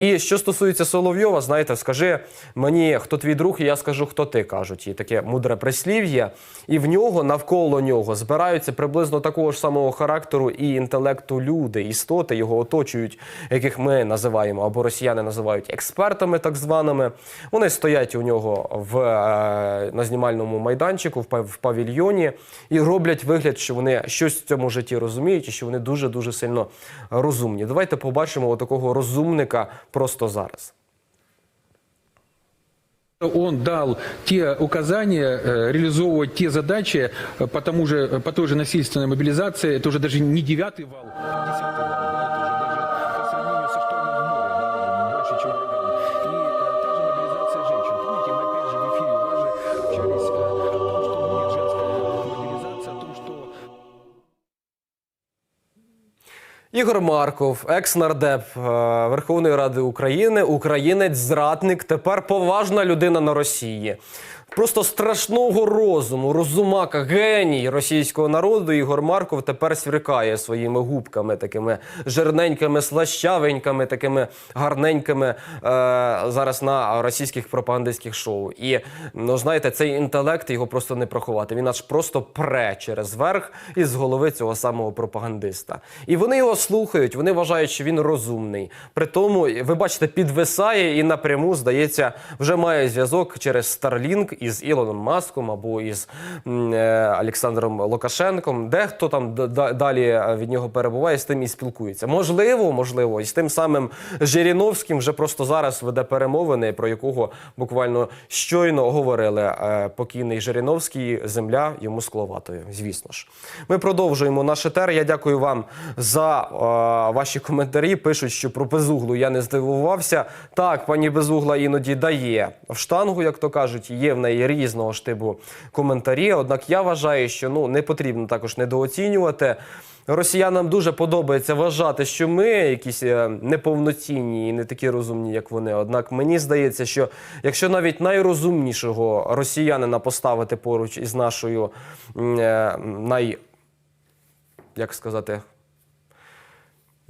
І що стосується Соловйова, знаєте, скажи мені, хто твій друг, і я скажу, хто ти кажуть. І таке мудре прислів'я. І в нього навколо нього збираються приблизно такого ж самого характеру і інтелекту люди, істоти його оточують, яких ми називаємо або росіяни називають експертами, так званими. Вони стоять у нього в е, на знімальному майданчику, в, павільйоні, і роблять вигляд, що вони щось в цьому житті розуміють, і що вони дуже дуже сильно розумні. Давайте побачимо такого розумника просто зараз. Он дал те указания э, реализовывать те задачи э, по, тому же, э, по той же насильственной мобилизации. Это уже даже не девятый вал, а десятый вал. Ігор Марков, екс-нардеп е, Верховної Ради України, українець, зрадник, тепер поважна людина на Росії. Просто страшного розуму, розумака, геній російського народу. Ігор Марков тепер свіркає своїми губками, такими жирненькими, слащавенькими, такими гарненькими е, зараз на російських пропагандистських шоу. І ну знаєте, цей інтелект його просто не проховати. Він аж просто пре через верх із голови цього самого пропагандиста. І вони його слухають, вони вважають, що він розумний. При тому, ви бачите, підвисає і напряму, здається, вже має зв'язок через Starlink із Ілоном Маском або із е, Олександром Лукашенком. Дехто там далі е, від нього перебуває, з тим і спілкується. Можливо, можливо, і з тим самим Жириновським вже просто зараз веде перемовини, про якого буквально щойно говорили е, покійний Жириновський, земля йому скловатою. Звісно ж, ми продовжуємо наш етер. Я дякую вам за е, ваші коментарі. Пишуть, що про безуглу я не здивувався. Так, пані безугла іноді дає в штангу, як то кажуть, є в неї різного штибу коментарі. Однак я вважаю, що ну не потрібно також недооцінювати. Росіянам дуже подобається вважати, що ми якісь е, неповноцінні і не такі розумні, як вони. Однак мені здається, що якщо навіть найрозумнішого росіянина поставити поруч із нашою е, най як сказати,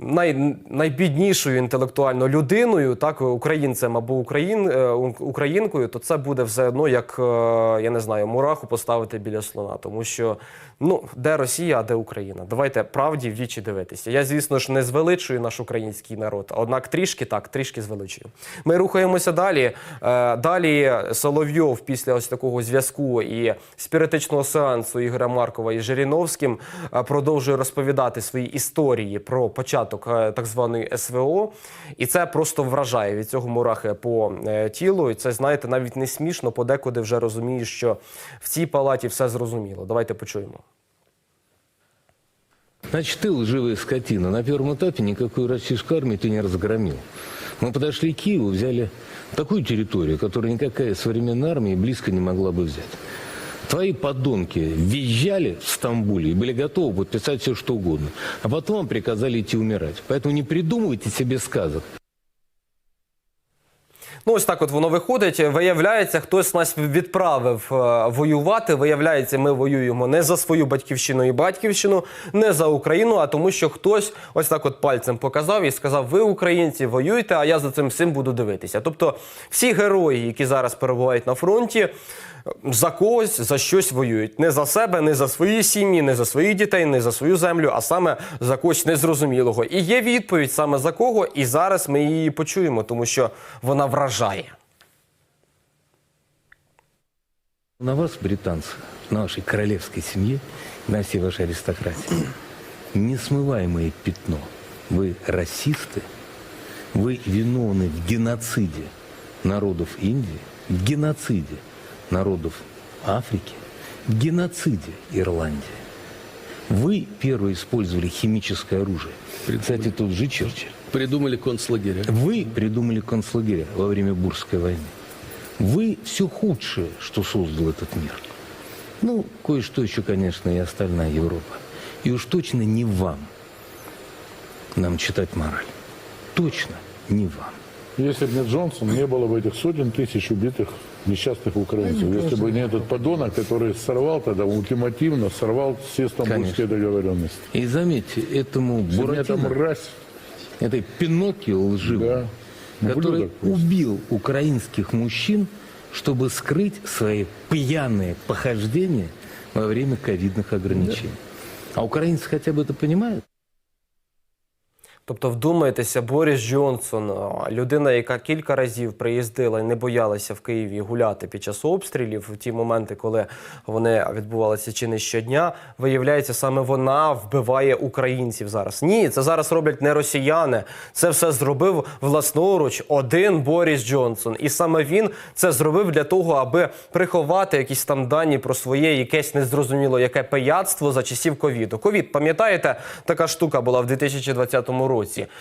най, найбіднішою інтелектуально людиною, так, українцем або україн, е, українкою, то це буде все одно як, е, я не знаю, мураху поставити біля слона. Тому що, ну, де Росія, а де Україна? Давайте правді в вічі дивитися. Я, звісно ж, не звеличую наш український народ, однак трішки так, трішки звеличую. Ми рухаємося далі. Е, Далі Соловйов після ось такого зв'язку і спіритичного сеансу Ігоря Маркова із Жириновським продовжує розповідати свої історії про початок е, так званої СВО. І це просто вражає від цього мурахи по е, тілу. І це, знаєте, навіть не смішно, подекуди вже розумієш, що в цій палаті все зрозуміло. Давайте почуємо. Значит, ты, лживая скотина, на первом этапе никакую российскую армию ты не разгромил. Мы подошли к Киеву, взяли такую территорию, которую никакая современная армия близко не могла бы взять. Твои подонки визжали в Стамбуле и были готовы подписать все, что угодно. А потом вам приказали идти умирать. Поэтому не придумывайте себе сказок. Ну, ось так от воно виходить. Виявляється, хтось нас відправив е, воювати. Виявляється, ми воюємо не за свою батьківщину і батьківщину, не за Україну, а тому, що хтось ось так от пальцем показав і сказав: ви, українці, воюйте, а я за цим всім буду дивитися. Тобто, всі герої, які зараз перебувають на фронті. За когось за щось воюють не за себе, не за свої сім'ї, не за своїх дітей, не за свою землю, а саме за когось незрозумілого. І є відповідь саме за кого, і зараз ми її почуємо, тому що вона вражає. На вас, британцы, на вашей королевской семье, на всей вашей аристократии, несмываемое пятно. Вы расисты, вы виновны в геноциде народов Индии, в геноциде народов Африки, в геноциде Ирландии. Вы первые использовали химическое оружие. Кстати, тут же Черчилль. Придумали концлагеря. Вы придумали концлагеря во время Бурской войны. Вы все худшее, что создал этот мир. Ну, кое-что еще, конечно, и остальная Европа. И уж точно не вам нам читать мораль. Точно не вам. Если бы не Джонсон, не было бы этих сотен тысяч убитых несчастных украинцев. Если бы не этот подонок, который сорвал тогда ультимативно, сорвал все стамбульские договоренности. И заметьте, этому Буратино, мразь, этой Пиноккио лживой, да, который просто. убил украинских мужчин, чтобы скрыть свои пьяные похождения во время ковидных ограничений. А украинцы хотя бы это понимают? Тобто, вдумайтеся, Борис Джонсон, людина, яка кілька разів приїздила і не боялася в Києві гуляти під час обстрілів, в ті моменти, коли вони відбувалися чи не щодня, виявляється, саме вона вбиває українців зараз. Ні, це зараз роблять не росіяни. Це все зробив власноруч один Борис Джонсон. І саме він це зробив для того, аби приховати якісь там дані про своє якесь незрозуміло яке пияцтво за часів ковіду. Ковід, пам'ятаєте, така штука була в 2020 році.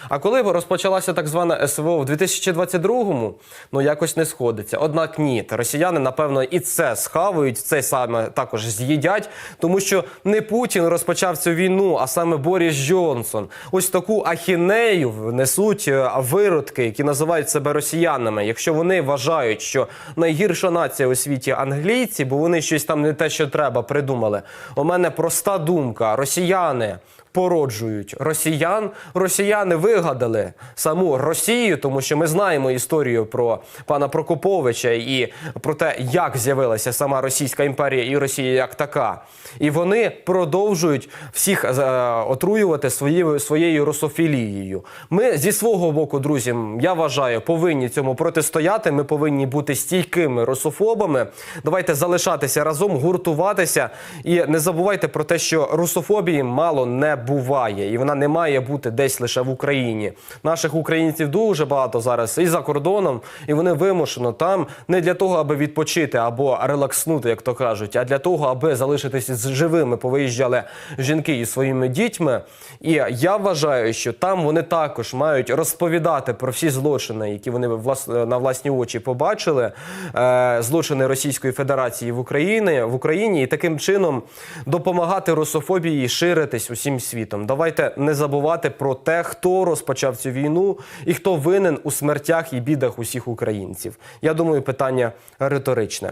А коли розпочалася так звана СВО в 2022-му, ну якось не сходиться. Однак ні, росіяни, напевно, і це схавають, це саме також з'їдять, тому що не Путін розпочав цю війну, а саме Борис Джонсон. Ось таку ахінею несуть е, виродки, які називають себе росіянами. Якщо вони вважають, що найгірша нація у світі англійці, бо вони щось там не те, що треба, придумали. У мене проста думка: росіяни. Породжують росіян. Росіяни вигадали саму Росію, тому що ми знаємо історію про пана Прокоповича і про те, як з'явилася сама Російська імперія і Росія як така. І вони продовжують всіх е, отруювати своєю своєю русофілією. Ми зі свого боку, друзі, я вважаю, повинні цьому протистояти. Ми повинні бути стійкими русофобами. Давайте залишатися разом, гуртуватися і не забувайте про те, що русофобії мало не буває, і вона не має бути десь лише в Україні. Наших українців дуже багато зараз і за кордоном, і вони вимушено там не для того, аби відпочити або релакснути, як то кажуть, а для того, аби залишитися з живими. Повиїжджали жінки із своїми дітьми. І я вважаю, що там вони також мають розповідати про всі злочини, які вони на власні очі побачили, е, злочини Російської Федерації в Україні в Україні, і таким чином допомагати русофобії ширитись усім світом. Давайте не забувати про те, хто розпочав цю війну і хто винен у смертях і бідах усіх українців. Я думаю, питання риторичне.